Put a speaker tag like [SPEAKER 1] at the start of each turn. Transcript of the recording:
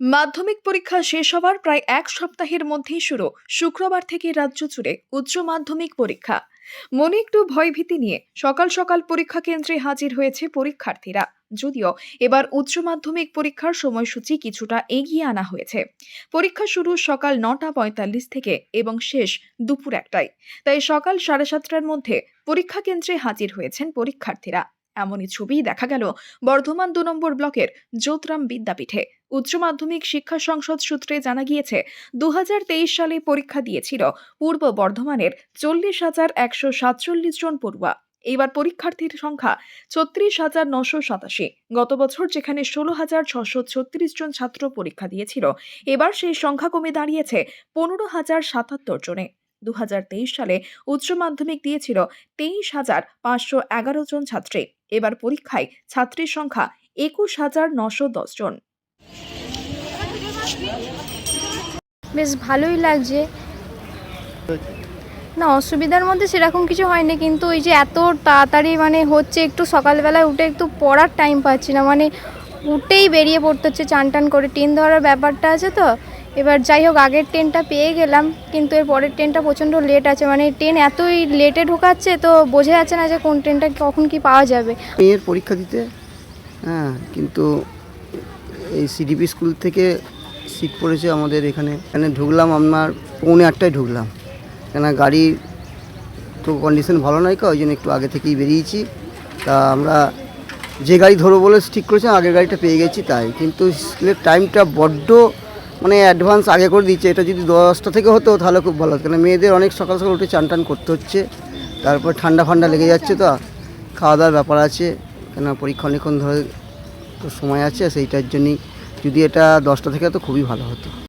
[SPEAKER 1] মাধ্যমিক পরীক্ষা শেষ হওয়ার প্রায় এক সপ্তাহের মধ্যেই শুরু শুক্রবার থেকে রাজ্য জুড়ে উচ্চ মাধ্যমিক পরীক্ষা। মনে একটু ভয়ভীতি নিয়ে সকাল সকাল পরীক্ষা কেন্দ্রে হাজির হয়েছে পরীক্ষার্থীরা। যদিও এবার উচ্চ মাধ্যমিক পরীক্ষার সময়সূচি কিছুটা এগিয়ে আনা হয়েছে। পরীক্ষা শুরু সকাল নটা পঁয়তাল্লিশ থেকে এবং শেষ দুপুর একটায়। তাই সকাল সাড়ে সাতটার মধ্যে পরীক্ষা কেন্দ্রে হাজির হয়েছেন পরীক্ষার্থীরা। এমনই ছবি দেখা গেল বর্ধমান দু নম্বর ব্লকের জ্যোতরাম বিদ্যাপীঠে। উচ্চ মাধ্যমিক শিক্ষা সংসদ সূত্রে জানা গিয়েছে দু হাজার তেইশ সালে পরীক্ষা দিয়েছিল পূর্ব বর্ধমানের চল্লিশ হাজার একশো সাতচল্লিশ জন পড়ুয়া। এইবার পরীক্ষার্থীর সংখ্যা ছত্রিশ হাজার নশো সাতাশি। গত বছর যেখানে ষোলো হাজার ছশো ছত্রিশ জন ছাত্র পরীক্ষা দিয়েছিল, এবার সেই সংখ্যা কমে দাঁড়িয়েছে পনেরো হাজার সাতাত্তর জনে। দু হাজার তেইশ সালে উচ্চ মাধ্যমিক দিয়েছিল তেইশ হাজার পাঁচশো এগারো জন ছাত্রী। এবার পরীক্ষায় ছাত্রীর সংখ্যা একুশ হাজার নশো দশ জন।
[SPEAKER 2] বেশ ভালোই লাগছে। না, অসুবিধার মধ্যে সেরকম কিছু হয়নি, কিন্তু ওই যে এত তাড়াতাড়ি মানে হচ্ছে একটু সকালবেলায় উঠে একটু পড়ার টাইম পাচ্ছি না। মানে উঠেই বেরিয়ে পড়তে হচ্ছে চান টান করে। ট্রেন ধরার ব্যাপারটা আছে তো? এবার যাই হোক, আগের ট্রেনটা পেয়ে গেলাম, কিন্তু এর পরের ট্রেনটা প্রচণ্ড লেট আছে। মানে ট্রেন এতই লেটে ঢোকাচ্ছে তো বোঝা যাচ্ছে না যে কোন ট্রেনটা কখন কি পাওয়া যাবে।
[SPEAKER 3] মেয়ের পরীক্ষা দিতে হ্যাঁ কিন্তু এই সিডিপি স্কুল থেকে সিট পড়েছে আমাদের এখানে। এখানে ঢুকলাম আপনার, পৌনে আটটায় ঢুকলাম। কেন গাড়ির তো কন্ডিশন ভালো নয় কা ওই জন্য একটু আগে থেকেই বেরিয়েছি। তা আমরা যে গাড়ি ধরবো বলে ঠিক করেছিলাম আগের গাড়িটা পেয়ে গেছি তাই। কিন্তু স্কুলের টাইমটা বড্ড মানে অ্যাডভান্স আগে করে দিচ্ছে। এটা যদি দশটা থেকে হতো তাহলে খুব ভালো হতো। কেন মেয়েদের অনেক সকাল সকাল উঠে চান টান করতে হচ্ছে। তারপর ঠান্ডা ফান্ডা লেগে যাচ্ছে তো। খাওয়া দাওয়ার ব্যাপার আছে। কেন পরীক্ষা অনেকক্ষণ ধরে তো সময় আছে, সেইটার জন্যই। যদি এটা দশটা থেকে তো খুবই ভালো হতো।